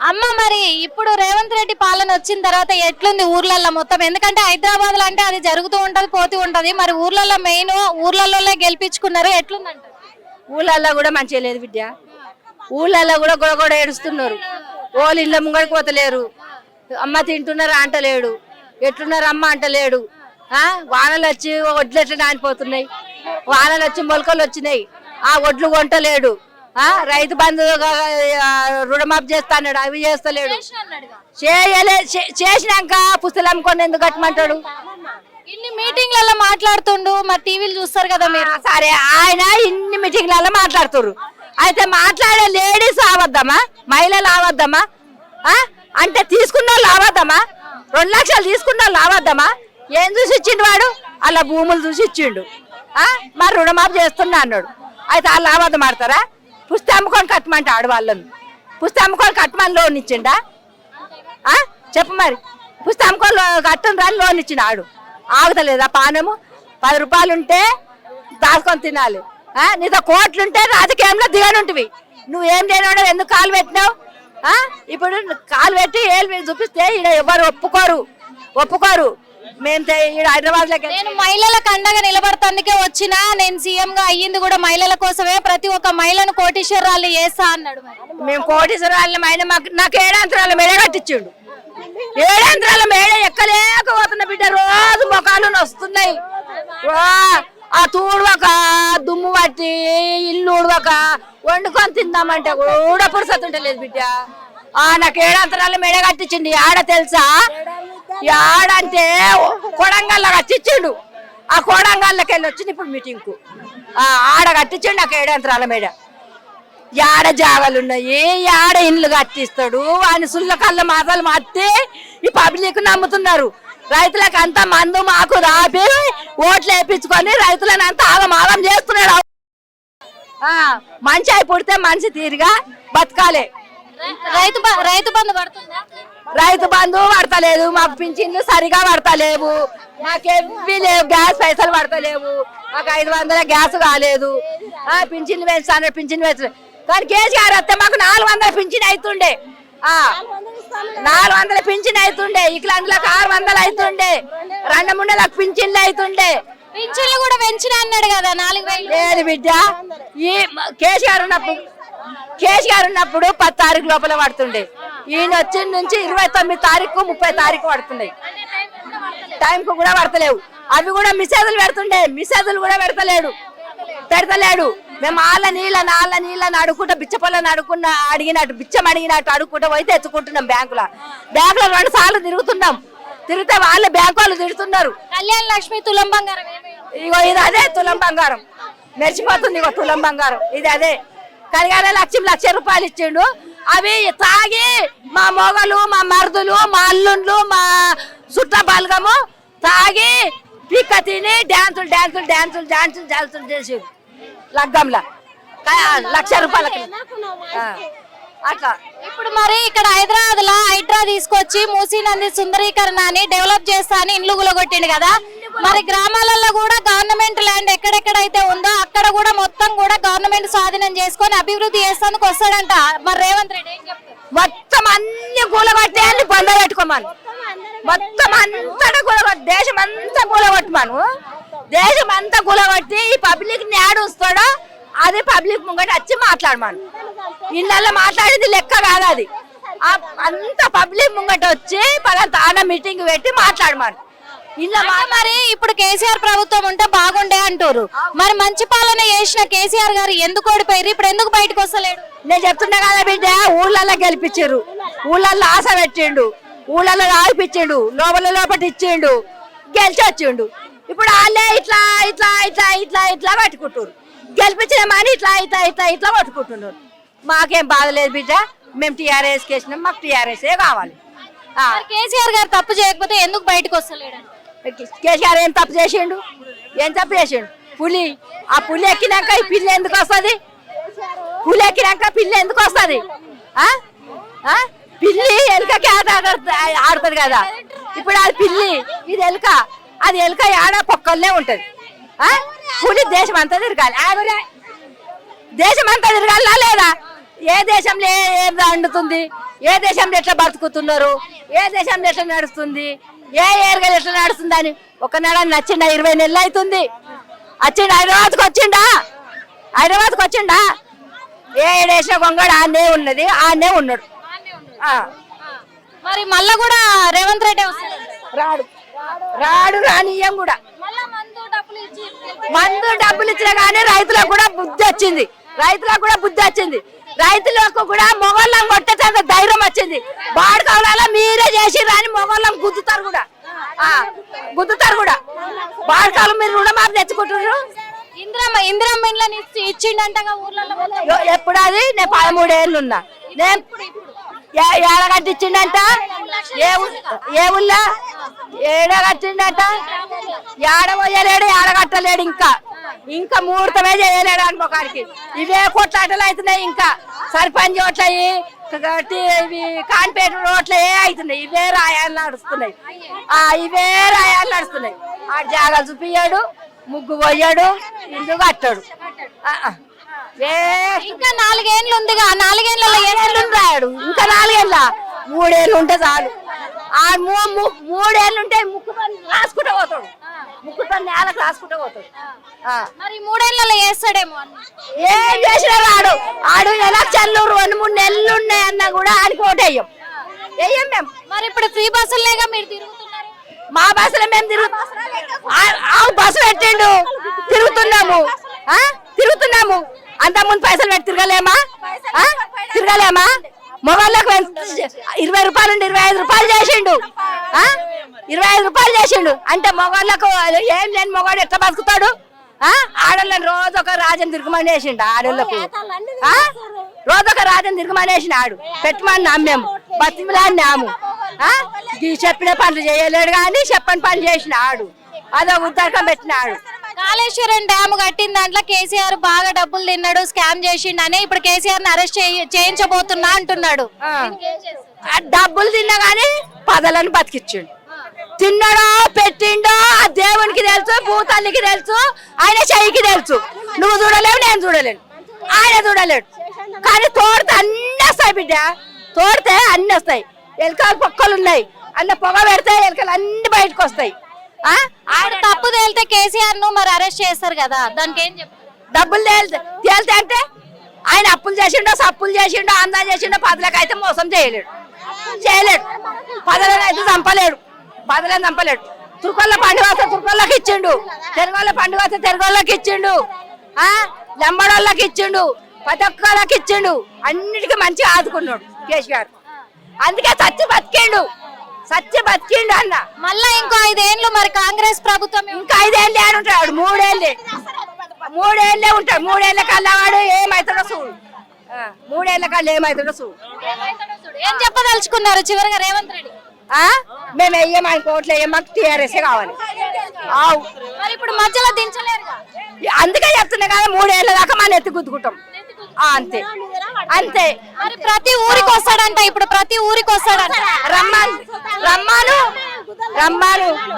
అమ్మ మరి ఇప్పుడు రేవంత్ రెడ్డి పాలన వచ్చిన తర్వాత ఎట్లుంది ఊర్లల్లో మొత్తం? ఎందుకంటే హైదరాబాద్లో అంటే అది జరుగుతూ ఉంటది పోతూ ఉంటది. మరి ఊర్లలో మెయిన్ ఊర్లలో గెలిపించుకున్నారు ఎట్లుందంట ఊళ్ళల్లో కూడా మంచిగా లేదు బిడ్డ. ఊళ్ళల్లో కూడా గొడగొడ ఏడుస్తున్నారు. వాళ్ళు ఇళ్ళ ముంగడికి పోతలేరు. అమ్మ తింటున్నారా అంటలేడు ఎట్లున్నారు అమ్మ అంటలేడు ఆ? వానలు వచ్చి వడ్లు ఎట్లా నానిపోతున్నాయి? వానలు వచ్చి మొలకలు వచ్చినాయి. ఆ వడ్లు కొంటలేడు. రైతు బంధు రుణమాఫీ చేస్తాడు అవి చేస్తలేడు. చేయలే చేసినాక పుస్తలు అమ్ముకొని ఎందుకు కట్టమంటాడు? ఇన్ని మీటింగ్లలో మాట్లాడుతుండు మరి టీవీలు చూస్తారు కదా మీరు. సరే ఆయన ఇన్ని మీటింగ్లలో మాట్లాడుతుర్రు. అయితే మాట్లాడే లేడీస్ ఆవద్దమ్మా మహిళలు ఆవద్దమ్మా? అంటే తీసుకున్న వాళ్ళు ఆవద్దమ్మా రెండు లక్షలు తీసుకున్న వాళ్ళు ఆవద్దమ్మా ఏం చూసి ఇచ్చిండు వాడు? అలా భూములు చూసి ఇచ్చిండు ఆ? మరి రుణమాఫీ చేస్తున్నా అన్నాడు. అయితే వాళ్ళు ఆవద్దం ఆడతారా? పుస్తకం అమ్ముకొని కట్టమంటే ఆడవాళ్ళని. పుస్తకం అమ్ముకొని కట్టమని లోన్ ఇచ్చిండా? చెప్పు మరి. పుస్తకం అమ్ముకొని రాని లోన్ ఇచ్చిన ఆడు. ఆగుతలేదా పానము? పది రూపాయలు ఉంటే దాచుకొని తినాలి. నీతో కోట్లుంటే రాజకీయంలో దిగనుంటివి. నువ్వేం చేయడం ఎందుకు కాలు పెట్టినావు? ఇప్పుడు కాలు పెట్టి ఏళ్ళు చూపిస్తే ఈడ ఎవరు ఒప్పుకోరు. ఒప్పుకోరు. మేము హైదరాబాద్ నేను మహిళలకు అండగా నిలబడతానికే వచ్చినా నేను సీఎం గా అయ్యింది కూడా మహిళల కోసమే ప్రతి ఒక్క మహిళను కోటీశ్వరాలు చేస్తా అన్నాడు మేము కోటీశ్వరాల మాకు నాకు ఏడాంతరాల మేడ కట్టించిండు. ఏడాంతరాల మేడ ఎక్కలేకపోతున్న బిడ్డ రోజు మొఖాలు వస్తున్నాయి ఆ తూడవక దుమ్ము పట్టి ఇల్లు ఉడవక వండుకొని తిందామంటే కూడా పురుసత్ ఉంటలేదు బిడ్డ. ఆ నాకు ఏడాంతరాల మేడ కట్టించిండు. ఆడ తెలుసా? యాడంటే ఆడంటే కట్టించిండు ఆ కొడంగల్లకి వెళ్ళి వచ్చింది ఇప్పుడు మీటింగ్కు. ఆడ కట్టించిండు నాకు ఏడాంతరాల మేడ. యాడ జాగాలున్నాయి యాడ ఇండ్లు కట్టిస్తాడు అని సుల్ల కళ్ళ మాటలు మాట్టి ఈ పబ్లిక్ నమ్ముతున్నారు. రైతులకు అంత మందు మాకు రాపి ఓట్లు వేయించుకొని రైతులను అంత ఆగం చేస్తున్నాడు. మంచి అయి పుడితే మనిషి తీరుగా బతకాలి. రైతు రైతు బంధు పడుతుందా? రైతు బంధు పడతలేదు మాకు పింఛన్లు సరిగా పడతలేవు. మాకేవి లేవు గ్యాస్ పైసలు పడతలేవు. మాకు ఐదు వందల గ్యాస్ కాలేదు. ఆ పింఛన్లు పెంచుతాను పింఛన్ పెంచు. కానీ కేసీఆర్ వస్తే మాకు నాలుగు వందల పింఛన్ అవుతుండే నాలుగు వందల పింఛన్ అవుతుండే ఇట్లాంటిలకు ఆరు వందలు అవుతుండే రెండు మూడలకు పింఛన్లు అవుతుండే పింఛన్లు కూడా పెంచిన అన్నాడు కదా నాలుగు వేలు. లేదు బిడ్డ. ఈ మ- కేసీఆర్ ఉన్నప్పుడు కేసీఆర్ ఉన్నప్పుడు పది తారీఖు లోపల పడుతుండే. ఈయన వచ్చిన నుంచి ఇరవై తొమ్మిది తారీఖు ముప్పై తారీఖు పడుతున్నాయి టైంకు కూడా పడతలేవు. అవి కూడా మిసేజులు పెడుతుండే. మిసేజులు కూడా పెడతలేడు. పెడతలేడు. మేము ఆళ్ళ నీళ్ళ నాళ్ళ నీళ్ళని అడుక్కుంటా బిచ్చపల్లని అడుక్కున్న అడిగినట్టు బిచ్చం అడిగినట్టు అడుక్కుంటా పోయి తెచ్చుకుంటున్నాం బ్యాంకులో. బ్యాంకులో రెండు సార్లు తిరుగుతున్నాం. తిరిగితే వాళ్ళ బ్యాంకు వాళ్ళు తిడుతున్నారు. కళ్యాణ్ లక్ష్మి తులం బంగారం? ఇగో ఇది అదే తులం బంగారం. మెరిచిపోతుంది ఇగో తులం బంగారం. ఇది అదే. కళ్యాణ లక్ష్యం లక్ష రూపాయలు ఇచ్చిండు. అవి తాగి మా మొగలు మా మరుదులు మా అల్లుండ్లు మా చుట్ట బలగము తాగి పిక్క తిని డ్యాన్సులు డ్యాన్సులు డ్యాన్సులు డ్యాన్సులు డ్యాన్సులు చేసి లగ్గంలా. లక్ష రూపాయలకి. అట్లా. ఇప్పుడు మరి ఇక్కడ హైదరాబాద్లో హైడ్రా తీసుకొచ్చి మూసీ నది సుందరీకరణ డెవలప్ చేస్తా అని ఇండ్లు గులగొట్టిండు కదా. మరి గ్రామాలలో కూడా గవర్నమెంట్ ల్యాండ్ ఎక్కడెక్కడైతే ఉందో అక్కడ కూడా మొత్తం కూడా గవర్నమెంట్ స్వాధీనం చేసుకొని అభివృద్ధి చేస్తానికి వస్తాడంట. మరి రేవంత్ రెడ్డి ఏం చెప్తారు మొత్తం అన్ని కూలగొట్టి అన్ని బంద పెట్టుకోమను. మొత్తం అంతా కూలగొట్టి. దేశం అంతా కూలగొట్టమను దేశం అంతా కూలగొట్టి ఈ పబ్లిక్ని ఆడుస్తాడో అది పబ్లిక్ ముంగట వచ్చి మాట్లాడమను. ఇళ్ళల్లో మాట్లాడేది లెక్క కాదు అది. అంత పబ్లిక్ ముంగట వచ్చి పలానా తాన మీటింగ్ పెట్టి మాట్లాడమను. మరి ఇప్పుడు కేసీఆర్ ప్రభుత్వం ఉంటే బాగుండే అంటారు. మరి మంచి పాలన చేసిన కేసీఆర్ గారు ఎందుకు ఓడిపోయారు? ఇప్పుడు ఎందుకు బయటకు వస్తలేడు? నేను చెప్తున్నా కదా బిడ్డ ఊళ్ళల్లో గెలిపించారు ఊళ్ళల్లో ఆశ పెట్టిండు. ఊళ్ళల్లో రాయిపించిండు లోపల లోపల ఇచ్చిండు. గెలిచి వచ్చిండు. ఇప్పుడు వాళ్ళే ఇట్లా ఇట్లా ఇట్లా ఇట్లా ఇట్లా పట్టుకుంటారు గెలిపించినామని ఇట్లా ఇట్లా ఇట్లా ఇట్లా పట్టుకుంటున్నారు. మాకేం బాధ లేదు బిడ్డ. మేము టీఆర్ఎస్ వేసినాం మాకు టీఆర్ఎస్ కావాలి. కేసీఆర్ గారు తప్పు చేయకపోతే ఎందుకు బయటకు వస్తలేడు? కేసీఆర్ ఏం తప్పు చేసిండు? ఏం తప్పు చేసిండు? పులి. ఆ పులి ఎక్కినాక ఈ పిల్లి ఎందుకు వస్తుంది? పులి ఎక్కినాక పిల్లి ఎందుకు వస్తుంది? పిల్లి ఎలుకకి ఆట ఆడ- ఆడుతుంది కదా. ఇప్పుడు అది పిల్లి ఇది ఎలుక. అది ఎలుక ఆడ పొక్కలనే ఉంటది. పులి దేశం అంతా తిరగాలి. ఆగురే. దేశం అంతా తిరగాలా లేదా? ఏ దేశంలో ఏ- ఏం వండుతుంది? ఏ దేశంలో ఎట్లా బతుకుతున్నారు? ఏ దేశంలో ఎట్లా నడుస్తుంది? ఏ ఏరియాలో ఎట్లా నడుస్తుంది అని ఒకనాడు నచ్చిండా? ఇరవై నెలలు అవుతుంది. వచ్చిండు? హైదరాబాద్కి వచ్చిండా? హైదరాబాద్కి వచ్చిండా? ఏ ఏడేసిన గొంగడు ఆనే ఉన్నది ఆనే ఉన్నాడు. ఆ, మరి మళ్ళా కూడా రేవంత్ రెడ్డి రాడు. రాడు రానియం కూడా. మందు డబ్బులు ఇచ్చినా కానీ రైతులకు కూడా బుద్ధి వచ్చింది. రైతులకు కూడా బుద్ధి వచ్చింది. రైతులకు కూడా మొగోళ్ళం కొట్టేంత ధైర్యం వచ్చింది. బాడుకోవాలా మీరే చేసి రాని మొగోళ్ళం గుద్దుతారు కూడా. గుద్దుతారు కూడా. బాడుకాలు మీరు రుణమాఫీ తెచ్చుకుంటున్నారు? ఇందిరమ్మ ఇందిరమ్మ ఇండ్లని ఇచ్చిండంటగా ఊర్లలో ఎప్పుడు అది నేను పదమూడేళ్ళు ఉన్నా. నేను ఏ- ఏడ కట్టించిండంట? ఏ ఏ ఊళ్ళో? ఏడ కట్టిండట? ఏడ పోయలేడు ఏడ కట్టలేడు ఇంకా. ఇంకా ముహూర్తమే చేయలేడు అనుకోకాడికి ఇవే కొట్లాటలు అవుతున్నాయి ఇంకా. సర్పంచ్ ఓట్లయి ఇవి కాన్పేట రోడ్లే అవుతున్నాయి. ఇవే రాయాలు నడుస్తున్నాయి. ఆ ఇవే రాయాలు నడుస్తున్నాయి. ఆ జాగాలు చూపియ్యాడు ముగ్గు పోయాడు ఇల్లు కట్టాడు. ఇంకా నాలుగేండ్లు ఉందిగా. ఏళ్ళు రాడు ఇంకా నాలుగేళ్ళ? మూడేళ్ళు ఉంటే చాలు. ఆ మూ- మూ- మూడేళ్ళు ఉంటే ముక్కు పని రాసుకుంటూ పోతాడు. ముక్కు పని నేలకు రాసుకుంటూ పోతాడు. మరి మూడేళ్ళలో వేస్తాడేమో. ఏం చేసినా రాడు ఆడు ఎలక్షన్లు రెండు మూడు నెలలు ఉన్నాయన్నా కూడా ఆడికి ఓటు వేయం. మేము మరి ఇప్పుడు ఫ్రీ బస్సులేగా మీరు తిరుగుతున్నారు? మా బస్సులో మేము తిరుగు ఆ- ఆ బస్సు పెట్టిండు. తిరుగుతున్నాము? తిరుగుతున్నాము. అంత ముందు పైసలు పెట్టి తిరగలేమా? తిరగలేమా? మొగాళ్ళకు ఇరవై రూపాయలు ఇరవై ఐదు రూపాయలు చేసిండు. ఇరవై ఐదు రూపాయలు చేసిండు. అంటే మొగాళ్ళకు ఏం లేని మొగాడు ఎట్లా బతుకుతాడు? ఆడళ్ళని ఆడోళ్ళని రోజు ఒక రాజని తిరుగుమని వేసిండు ఆడోళ్ళకు. రోజు ఒక రాజని తిరుగుమని వేసిన ఆడు. పెట్టమని నమ్మేము. బతిమిలాని నాము చెప్పిన పనులు చేయలేడు కానీ చెప్పని పనులు చేసిన ఆడు. అదొక ఉద్దరకం పెట్టినాడు. కాళేశ్వరం డ్యామ్ కట్టిన దాంట్లో కేసీఆర్ బాగా డబ్బులు తిన్నాడు స్కామ్ చేసిండని ఇప్పుడు కేసీఆర్ని అరెస్ట్ చేయించబోతున్నా అంటున్నాడు. డబ్బులు తిన్నా గానీ పదలను బతికిచ్చిండు. తిన్నాడో పెట్టిండో ఆ దేవునికి తెలుసు భూతానికి తెలుసు ఆయన చెయ్యికి తెలుసు. నువ్వు చూడలేవు నేను చూడలేను. ఆయన చూడలేడు. కానీ తోడితే అన్ని వస్తాయి బిడ్డ. తోడితే అన్ని వస్తాయి. ఎలకలు పొక్కలు ఉన్నాయి. అన్న పొగ పెడితే ఎలకలు అన్ని బయటకు వస్తాయి. ఆయన తప్పు తేలితే కేసీఆర్ను మరి అరెస్ట్ చేస్తారు కదా. దానికి ఏం చెప్తారు డబ్బులు తేలితే తేలితే అంటే ఆయన అప్పులు చేసిండో సప్పులు చేసిండో అందా చేసిండో పదలకు అయితే మోసం చేయలేడు. చేయలేడు. పదలను అయితే చంపలేడు. పదలను చంపలేడు. తుర్కొల్ల పండుగ వస్తే తుర్కొల్లకి ఇచ్చిండు. తెరగోళ్ళ పండుగ వస్తే తెరగోళ్ళకి ఇచ్చిండు. ఆ? లంబడోళ్ళకి ఇచ్చిండు. ప్రతి ఒక్కళ్ళకి ఇచ్చిండు. అన్నిటికీ మంచిగా ఆదుకున్నాడు కేసీఆర్. అందుకే సచ్చి బతికిండు. సచ్చి బతికిండు అన్న. మళ్ళా ఇంకో ఐదేండ్లు మరి కాంగ్రెస్ ప్రభుత్వం ఇంకా ఐదేళ్ళే అని ఉంటాడు మూడేళ్ళే. మూడేళ్ళే ఉంటాడు మూడేళ్ళ కల్లా వాడు ఏమవుతాడో చూడు. ఆ, మూడేళ్ళ కల్లా ఏమవుతాడో చూడు. ఏం చెప్పదలుచుకున్నారు చివరిగా రేవంత్ రెడ్డి? ఆ? మేము వెయ్యమని కోట్లు వెయ్యం మాకు టీఆర్ఎస్ కావాలి. మరి ఇప్పుడు మధ్యలో అందుకే చెప్తున్నా కదా మూడేళ్ళ దాకా మన ఎత్తి గుద్దుకుంటాం. అంతే. అంతే. మరి ప్రతి ఊరికి వస్తాడంట ఇప్పుడు ప్రతి ఊరికి వస్తాడంట. రమ్మాను. రమ్మాను. రమ్మాను.